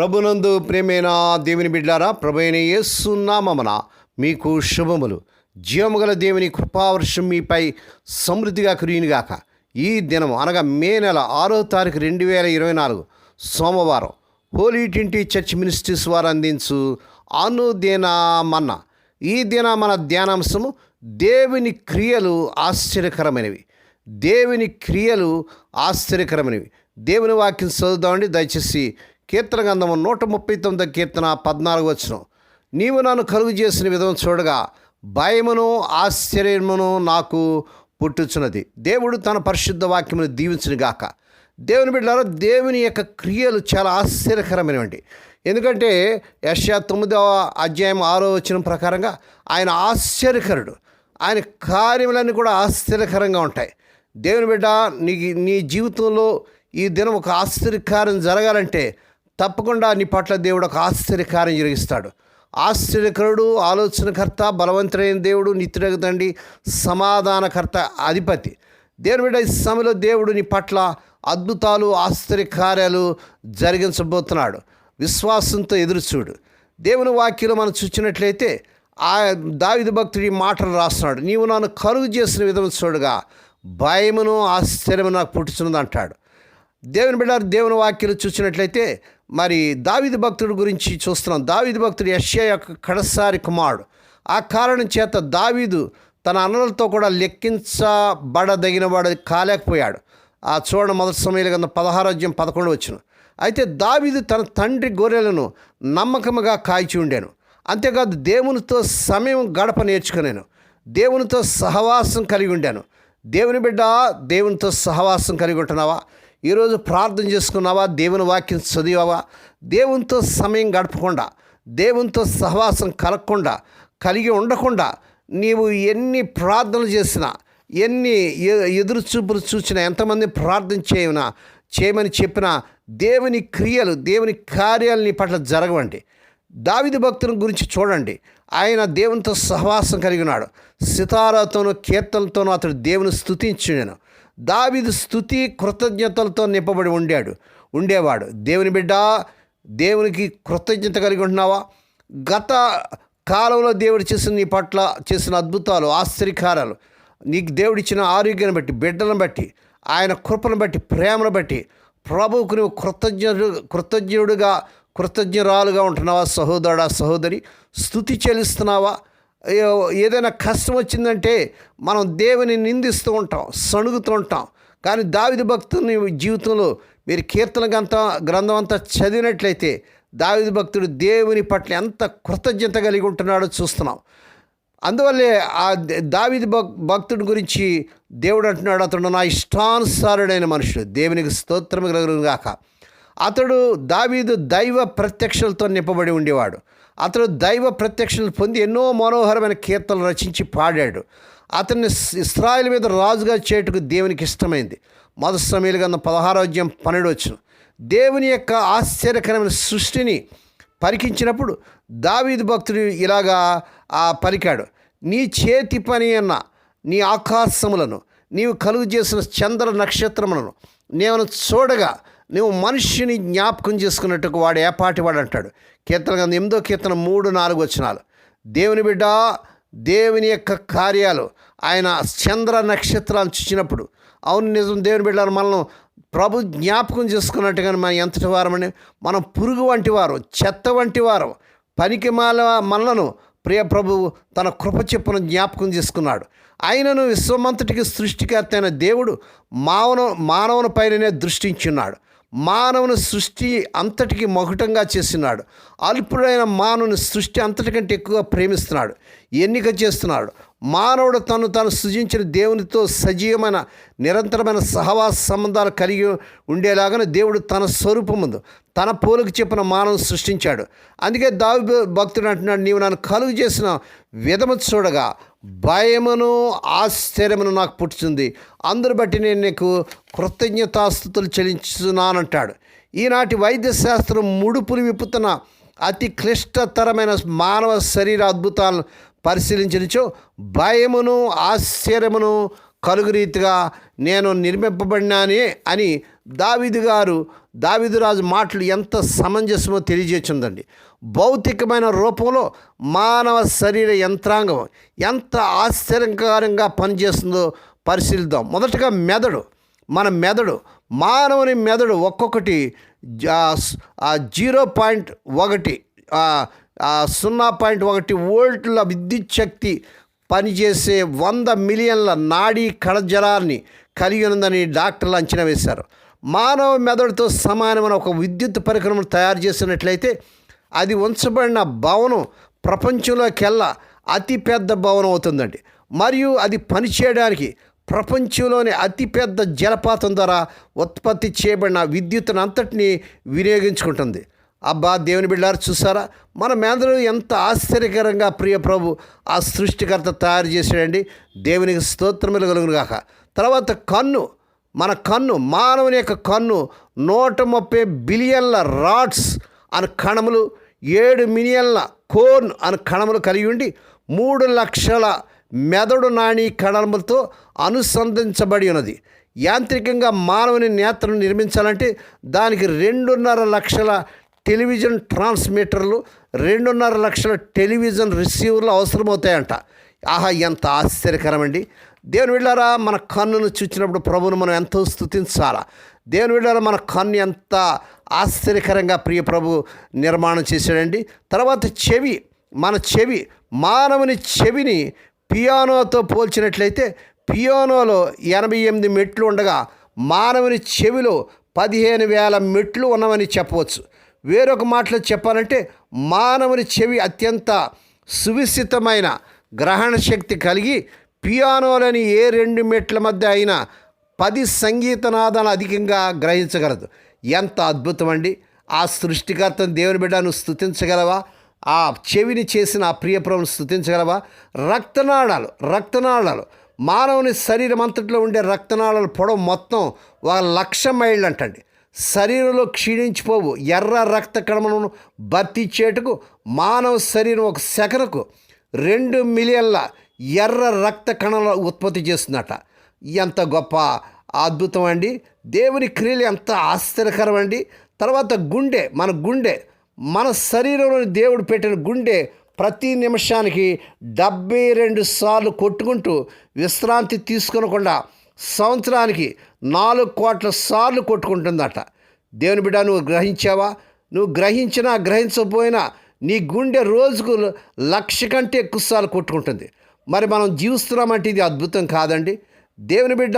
ప్రభునందు ప్రేమైన దేవుని బిడ్డారా ప్రభైన యేసునామమున మీకు శుభములు. జీవముగల దేవుని కృపావర్షం మీపై సమృద్ధిగా కురియునిగాక. ఈ దినం అనగా మే నెల ఆరో తారీఖు రెండు వేల ఇరవై నాలుగు సోమవారం హోలీ ట్వంటీ చర్చ్ మినిస్ట్రీస్ వారు అందించు అనుదినమన్న. ఈ దిన మన ధ్యానాంశము దేవుని క్రియలు ఆశ్చర్యకరమైనవి. దేవుని క్రియలు ఆశ్చర్యకరమైనవి. దేవుని వాక్యం చదువుదామండి దయచేసి కీర్తన గంధము నూట ముప్పై తొమ్మిది కీర్తన పద్నాలుగు వచ్చిన నీవు నన్ను కలుగు చేసిన విధం చూడగా భయమును ఆశ్చర్యమును నాకు పుట్టుచున్నది. దేవుడు తన పరిశుద్ధ వాక్యమును దీవించిన గాక. దేవుని బిడ్డారా దేవుని యొక్క క్రియలు చాలా ఆశ్చర్యకరమైనవండి. ఎందుకంటే యశా తొమ్మిదవ అధ్యాయం ఆరో వచ్చిన ప్రకారంగా ఆయన ఆశ్చర్యకరుడు. ఆయన కార్యములన్నీ కూడా ఆశ్చర్యకరంగా ఉంటాయి. దేవుని బిడ్డ నీ నీ జీవితంలో ఈ దినం ఒక ఆశ్చర్యకారం జరగాలంటే తప్పకుండా నీ పట్ల దేవుడు ఒక ఆశ్చర్యకారం జరిగిస్తాడు. ఆశ్చర్యకరుడు ఆలోచనకర్త బలవంతుడైన దేవుడు నిత్యుడగ తండ్రి సమాధానకర్త అధిపతి. దేవుని బిడ్డ ఈ సమయంలో దేవుడు నీ పట్ల అద్భుతాలు ఆశ్చర్యకార్యాలు జరిగించబోతున్నాడు. విశ్వాసంతో ఎదురుచూడు. దేవుని వాక్యంలో మనం చూసినట్లయితే ఆ దావిద భక్తుడి మాటలు రాస్తున్నాడు. నీవు నన్ను కరుగు చేసిన విధం చూడగా భయమును ఆశ్చర్యము నాకు పుట్టుచున్నది అంటాడు. దేవుని బిడ్డ దేవుని వాక్యలు చూసినట్లయితే మరి దావిది భక్తుడి గురించి చూస్తున్నాం. దావిది భక్తుడు యష్యా యొక్క కడసారి కుమారుడు. ఆ కారణం చేత దావీదు తన అన్నలతో కూడా లెక్కించబడదగిన వాడు కాలేకపోయాడు. ఆ చూడ మొదటి సమయంలో కింద పదహారోజ్యం పదకొండు వచ్చిన అయితే దావీదు తన తండ్రి గొర్రెలను నమ్మకముగా కాల్చి ఉండాను. అంతేకాదు దేవునితో సమయం గడప నేర్చుకున్నాను దేవునితో సహవాసం కలిగి ఉండాను. దేవుని బిడ్డ దేవునితో సహవాసం కలిగి ఉంటున్నావా? ఈరోజు ప్రార్థన చేసుకున్నావా? దేవుని వాక్యం చదివావా? దేవునితో సమయం గడపకుండా దేవునితో సహవాసం కలగకుండా కలిగి ఉండకుండా నీవు ఎన్ని ప్రార్థనలు చేసినా ఎన్ని ఎ- ఎదురు చూపులు చూసినా ఎంతమంది ప్రార్థన చేయనా చేయమని చెప్పినా దేవుని క్రియలు దేవుని కార్యాలు నీ పట్ల జరగవండి. దావిది భక్తుని గురించి చూడండి. ఆయన దేవునితో సహవాసం కలిగి ఉన్నాడు. సితారాతోనూ కీర్తనలతోనూ అతడు దేవుని స్తుతించున్నాను దావిదు స్థుతి కృతజ్ఞతలతో నింపబడి ఉండాడు. ఉండేవాడు. దేవుని బిడ్డ దేవునికి కృతజ్ఞత కలిగి ఉంటున్నావా? గత కాలంలో దేవుడు చేసిన నీ పట్ల చేసిన అద్భుతాలు ఆశ్చర్యకారాలు నీకు దేవుడిచ్చిన ఆరోగ్యాన్ని బట్టి బిడ్డలను బట్టి ఆయన కృపను బట్టి ప్రేమను బట్టి ప్రభువుకు నువ్వు కృతజ్ఞుడు కృతజ్ఞుడుగా కృతజ్ఞురాలుగా ఉంటున్నావా సహోదరుడా సహోదరి? స్థుతి చెల్లిస్తున్నావా? ఏదైనా కష్టం వచ్చిందంటే మనం దేవుని నిందిస్తూ ఉంటాం సణుగుతూ ఉంటాం. కానీ దావిది భక్తుని జీవితంలో మీరు కీర్తన గంత గ్రంథం అంతా చదివినట్లయితే దావిది భక్తుడు దేవుని పట్ల ఎంత కృతజ్ఞత కలిగి ఉంటున్నాడో చూస్తున్నాం. అందువల్లే ఆ దావిది భక్ భక్తుడి గురించి దేవుడు అంటున్నాడు అతడు నా ఇష్టానుసారుడైన మనుషుడు దేవునికి స్తోత్రం గాక. అతడు దావీదు దైవ ప్రత్యక్షలతో నింపబడి ఉండేవాడు. అతడు దైవ ప్రత్యక్షలు పొంది ఎన్నో మనోహరమైన కీర్తనలు రచించి పాడాడు. అతన్ని ఇస్రాయిల్ మీద రాజుగా చేయుటకు దేవునికి ఇష్టమైంది. మొదటి సమయాలు కన్నా పదహారో అధ్యాయం పన్నెండు వచ్చిన దేవుని యొక్క ఆశ్చర్యకరమైన సృష్టిని పరికించినప్పుడు దావీదు భక్తుడు ఇలాగా ఆ పలికాడు నీ చేతి పని అన్న నీ ఆకాశములను నీవు కలుగు చేసిన చంద్ర నక్షత్రములను నేను చూడగా నువ్వు మనిషిని జ్ఞాపకం చేసుకున్నట్టుకు వాడు ఏపాటి వాడు అంటాడు. కీర్తన గంధం ఎనిమిదో కీర్తన మూడు నాలుగు వచ్చినాలు దేవుని బిడ్డ దేవుని యొక్క కార్యాలు ఆయన చంద్ర నక్షత్రాలు చూసినప్పుడు అవును నిజం దేవుని బిడ్డలు మనం ప్రభు జ్ఞాపకం చేసుకున్నట్టుగా మనం ఎంతటి వారమని? మనం పురుగు వంటి వారు చెత్త వంటి వారు పనికి మాల మనలను ప్రియ ప్రభువు తన కృప చెప్పున జ్ఞాపకం చేసుకున్నాడు. ఆయనను విశ్వమంతటికి సృష్టికర్త అయిన దేవుడు మానవ మానవుని పైననే దృష్టించున్నాడు. మానవుని సృష్టి అంతటికి మకుటంగా చేస్తున్నాడు అల్పుడైన మానవుని సృష్టి అంతటికంటే ఎక్కువగా ప్రేమిస్తున్నాడు. ఎన్నిక చేస్తున్నాడు. మానవుడు తను తాను సృజించిన దేవునితో సజీవమైన నిరంతరమైన సహవాస సంబంధాలు కలిగి ఉండేలాగానే దేవుడు తన స్వరూపముందు తన పోలుకు చెప్పిన మానవుని సృష్టించాడు. అందుకే దావి భక్తుడు అంటున్నాడు నీవు నన్ను కలుగు చేసిన విధము చూడగా భయమును ఆశ్చర్యమును నాకు పుట్టుతుంది అందరు బట్టి నేను నీకు కృతజ్ఞతాస్థుతులు చెల్లించున్నానంటాడు ఈనాటి వైద్య శాస్త్రం ముడుపులు విప్పుతున్న అతి క్లిష్టతరమైన మానవ శరీర అద్భుతాలను పరిశీలించినచో భయమును ఆశ్చర్యమును కలుగు రీతిగా నేను నిర్మింపబడినానే అని దావిదు గారు దావిదు రాజు మాటలు ఎంత సమంజసమో తెలియజేస్తుందండి భౌతికమైన రూపంలో మానవ శరీర యంత్రాంగం ఎంత ఆశ్చర్యకరంగా పనిచేస్తుందో పరిశీలిద్దాం. మొదటగా మెదడు. మన మెదడు మానవుని మెదడు ఒక్కొక్కటి జీరో పాయింట్ ఒకటి సున్నా పాయింట్ ఒకటి వోల్ట్ల విద్యుత్ శక్తి పనిచేసే వంద మిలియన్ల నాడీ కణజలాన్ని కలిగి ఉందని డాక్టర్లు అంచనా వేశారు. మానవ మెదడుతో సమానమైన ఒక విద్యుత్ పరికరం తయారు చేసినట్లయితే అది ఉంచబడిన భవనం ప్రపంచంలోకెల్లా అతి పెద్ద భవనం అవుతుందండి. మరియు అది పనిచేయడానికి ప్రపంచంలోని అతిపెద్ద జలపాతం ద్వారా ఉత్పత్తి చేయబడిన విద్యుత్తును అంతటినీ వినియోగించుకుంటుంది. అబ్బా దేవుని బిడ్డారు చూసారా? మన మేందరూ ఎంత ఆశ్చర్యకరంగా ప్రియ ప్రభు ఆ సృష్టికర్త తయారు చేశాడండి. దేవునికి స్తోత్రములు కలుగునుగాక. తర్వాత కన్ను మన కన్ను మానవుని యొక్క కన్ను నూట ముప్పై బిలియన్ల రాడ్స్ అని కణములు ఏడు మిలియన్ల కోన్ అను కణములు కలిగి ఉండి మూడు లక్షల మెదడు నాణి కణములతో అనుసంధించబడి ఉన్నది. యాంత్రికంగా మానవుని నేత్రను నిర్మించాలంటే దానికి రెండున్నర లక్షల టెలివిజన్ ట్రాన్స్మిటర్లు రెండున్నర లక్షల టెలివిజన్ రిసీవర్లు అవసరమవుతాయంట. ఆహా ఎంత ఆశ్చర్యకరమండి. దేవుని వెళ్ళారా మన కన్నును చూచినప్పుడు ప్రభువును మనం ఎంతో స్థుతించాలా దేవుని వెళ్ళారా మన కన్ను ఎంత ఆశ్చర్యకరంగా ప్రియ ప్రభు నిర్మాణం చేశాడండి. తర్వాత చెవి మన చెవి మానవుని చెవిని పియానోతో పోల్చినట్లయితే పియానోలో ఎనభై ఎనిమిది మెట్లు ఉండగా మానవుని చెవిలో పదిహేను వేల మెట్లు ఉన్నవని చెప్పవచ్చు. వేరొక మాటలో చెప్పాలంటే మానవుని చెవి అత్యంత సువిస్తమైన గ్రహణ శక్తి కలిగి పియానోలని ఏ రెండు మెట్ల మధ్య అయినా పది సంగీతనాదాలు అధికంగా గ్రహించగలదు. ఎంత అద్భుతం అండి ఆ సృష్టికర్తను దేవుని బిడ్డను స్థుతించగలవా ఆ చెవిని చేసిన ఆ ప్రియప్రభుని స్థుతించగలవా రక్తనాళాలు రక్తనాళాలు. మానవుని శరీరం అంతట్లో ఉండే రక్తనాళాల పొడవు మొత్తం ఒక లక్ష మైళ్ళు అంటండి. శరీరంలో క్షీణించిపోవు. ఎర్ర రక్త కణములను భర్తీ చేటుకు మానవ శరీరం ఒక సెకనుకు రెండు మిలియన్ల ఎర్ర రక్త కణాల ఉత్పత్తి చేస్తుందట. ఎంత గొప్ప అద్భుతం అండి. దేవుని క్రియలు ఎంత ఆశ్చర్యకరం అండి తర్వాత గుండె మన గుండె మన శరీరంలోని దేవుడు పెట్టిన గుండె ప్రతి నిమిషానికి డెబ్బై రెండు సార్లు కొట్టుకుంటూ విశ్రాంతి తీసుకొనకుండా సంవత్సరానికి నాలుగు కోట్ల సార్లు కొట్టుకుంటుందట. దేవుని బిడ్డ నువ్వు గ్రహించావా? నువ్వు గ్రహించినా గ్రహించకపోయినా నీ గుండె రోజుకు లక్ష కంటే ఎక్కువ సార్లు కొట్టుకుంటుంది. మరి మనం జీవిస్తున్నామంటే ఇది అద్భుతం కాదండి. దేవుని బిడ్డ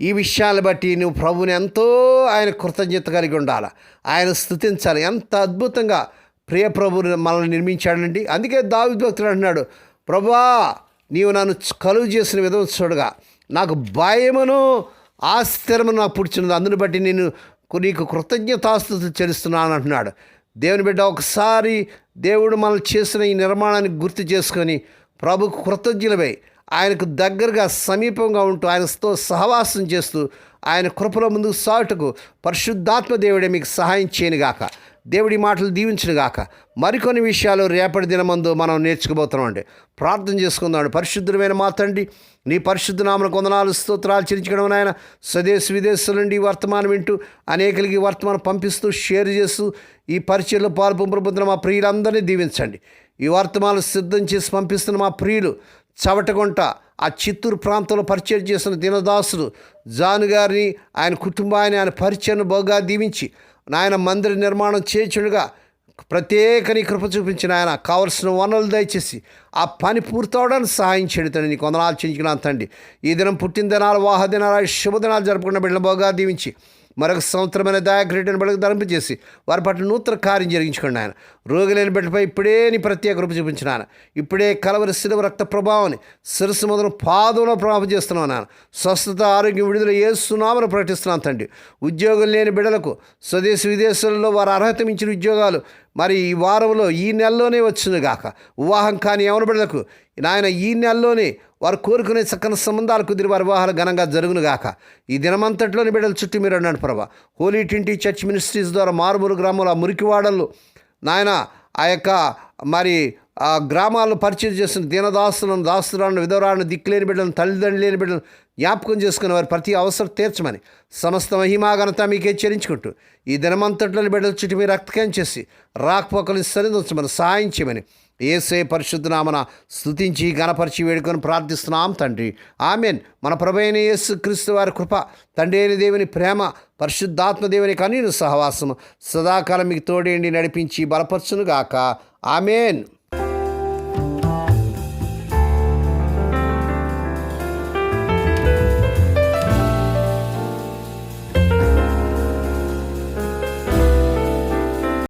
ఈ విషయాన్ని బట్టి నువ్వు ప్రభుని ఎంతో ఆయన కృతజ్ఞత కలిగి ఉండాలి. ఆయన స్థుతించాలి ఎంత అద్భుతంగా ప్రియ ప్రభుని మనల్ని నిర్మించాడండి. అందుకే దావి భక్తుడు అంటున్నాడు ప్రభా నీవు నన్ను కలుగు చేసిన విధం చూడగా. నాకు భయమును ఆశ్చర్యమును నాకు పుడిచినది అందుని బట్టి నేను నీకు కృతజ్ఞతాస్తుతులు చెల్లిస్తున్నాను అంటున్నాడు. దేవుని బిడ్డ ఒకసారి దేవుడు మనల్ని చేసిన ఈ నిర్మాణాన్ని గుర్తు చేసుకొని ప్రభుకు కృతజ్ఞులపై ఆయనకు దగ్గరగా సమీపంగా ఉంటూ ఆయనతో సహవాసం చేస్తూ ఆయన కృపలో ముందుకు సాటుకు పరిశుద్ధాత్మ దేవుడే మీకు సహాయం చేయనుగాక. దేవుడి మాటలు దీవించనుగాక. మరికొన్ని విషయాలు రేపటి దినమందు మనం నేర్చుకోబోతున్నామండి. ప్రార్థన చేసుకుందామండి. పరిశుద్ధమైన మాతండి నీ పరిశుద్ధ నామన కొందనాలు స్తోత్రాలు చిరించడం ఆయన స్వదేశ విదేశాల నుండి వర్తమానం వింటూ అనేకలకి వర్తమానం పంపిస్తూ షేర్ చేస్తూ ఈ పరిచయంలో పాల్పొంపొందుతున్న మా ప్రియులందరినీ దీవించండి. ఈ వర్తమానం సిద్ధం చేసి పంపిస్తున్న మా ప్రియులు చవటగుంట ఆ చిత్తూరు ప్రాంతంలో పరిచయం చేసిన దీనదాసుడు జాను గారిని ఆయన కుటుంబాన్ని ఆయన పరిచయం బాగా దీవించి నాయన మందిర నిర్మాణం చేయుచుండగా ప్రత్యేక నీ కృప చూపించిన ఆయన కావలసిన వనరులు దయచేసి ఆ పని పూర్తవడానికి సహాయం చేయడం తండ్రి. నీకు వందనాలు చెంచుకున్నాను తండ్రి. ఈ దినం పుట్టిన దినాలు వాహ దినాలు శుభదినాలు జరుపుకున్న బిడ్డల బాగా దీవించి మరొక సంవత్సరమైన దయాగ్రెడ్డిని బడుగు ధరింపజేసి వారి పట్ల నూతన కార్యం జరిగించుకోండి ఆయన రోగులేని బిడ్డపై ఇప్పుడే నీ ప్రత్యేక రూపు చూపించిన ఆయన ఇప్పుడే కలవరి శిలువ రక్త ప్రభావాన్ని శిరస్సు మొదలు పాదంలో ప్రభావం చేస్తున్నాను నాన్న స్వస్థత ఆరోగ్యం విడుదల ఏ సునామను ప్రకటిస్తున్నాను తండ్రి. ఉద్యోగం లేని బిడ్డలకు స్వదేశ విదేశాలలో వారు అర్హత మించిన ఉద్యోగాలు మరి ఈ వారంలో ఈ నెలలోనే వచ్చింది గాక. వివాహం కాని యవన బిడ్డలకు నాయన ఈ నెలలోనే వారు కోరుకునే చక్కని సంబంధాలు కుదిరి వారి వివాహాలు ఘనంగా జరుగునుగాక ఈ దినమంతట్లోని బిడ్డల చుట్టూ మీరు అన్నాడు ప్రభా. హోలీ ట్వంటీ చర్చ్ మినిస్ట్రీస్ ద్వారా మారుమూరు గ్రామాల మురికివాడలు నాయన ఆ యొక్క మరి ఆ గ్రామాల్లో పరిచయం చేస్తున్న దీనదాసులను దాసురాలను విధవరాలను దిక్కులేని బిడ్డలను తల్లిదండ్రులు లేని బిడ్డలను జ్ఞాపకం చేసుకుని వారి ప్రతి అవసరం తీర్చమని సమస్త మహిమాఘనత మీకే హెచ్చరించుకుంటూ ఈ దినమంతట్లోని బిడ్డల చుట్టూ మీరు రక్తకం చేసి రాకపోకలు సరిదించమని సాయం చేయమని ఏసే పరిశుద్ధనామన స్థుతించి గణపరిచి వేడుకొని ప్రార్థిస్తున్నాం తండ్రి. ఆమెన్. మన ప్రభైన యేసు క్రీస్తు వారి కృప తండ్రి అయిన దేవుని ప్రేమ పరిశుద్ధాత్మ దేవుని కనీను సహవాసము సదాకాలం మీకు తోడేండి నడిపించి బలపరచునుగాక. ఆమెన్.